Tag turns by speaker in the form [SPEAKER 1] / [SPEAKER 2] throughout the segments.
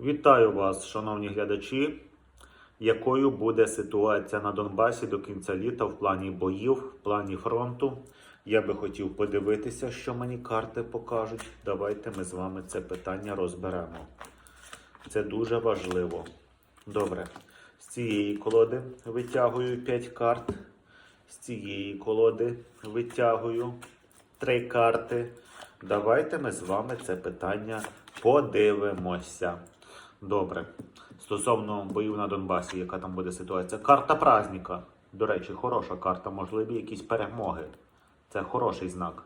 [SPEAKER 1] Вітаю вас, шановні глядачі. Якою буде ситуація на Донбасі до кінця літа в плані боїв, в плані фронту? Я би хотів подивитися, що мені карти покажуть. Давайте ми з вами це питання розберемо. Це дуже важливо. Добре. З цієї колоди витягую 5 карт. З цієї колоди витягую 3 карти. Давайте ми з вами це питання подивимося. Добре. Стосовно боїв на Донбасі, яка там буде ситуація. Карта праздника. До речі, хороша карта, можливі якісь перемоги. Це хороший знак.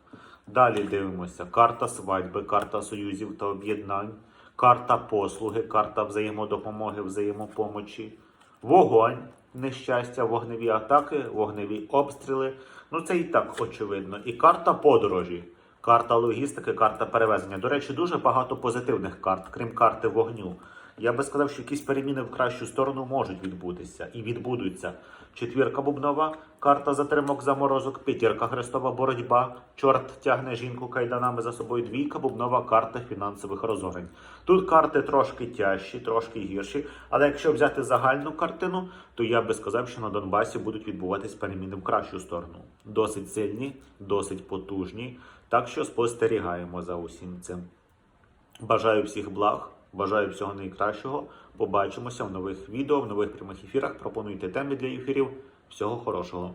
[SPEAKER 1] Далі дивимося: карта свадьби, карта союзів та об'єднань, карта послуги, карта взаємодопомоги, взаємопомочі, вогонь, нещастя, вогневі атаки, вогневі обстріли. Ну це і так очевидно. І карта подорожі, карта логістики, карта перевезення. До речі, дуже багато позитивних карт, крім карти вогню. Я би сказав, що якісь переміни в кращу сторону можуть відбутися і відбудуться. Четвірка бубнова, карта затримок заморозок, п'ятірка хрестова боротьба, чорт тягне жінку кайданами за собою, двійка бубнова карта фінансових розорень. Тут карти трошки тяжчі, трошки гірші, але якщо взяти загальну картину, то я би сказав, що на Донбасі будуть відбуватись переміни в кращу сторону. Досить сильні, досить потужні. Так що спостерігаємо за усім цим. Бажаю всіх благ, бажаю всього найкращого. Побачимося в нових відео, в нових прямих ефірах. Пропонуйте теми для ефірів. Всього хорошого.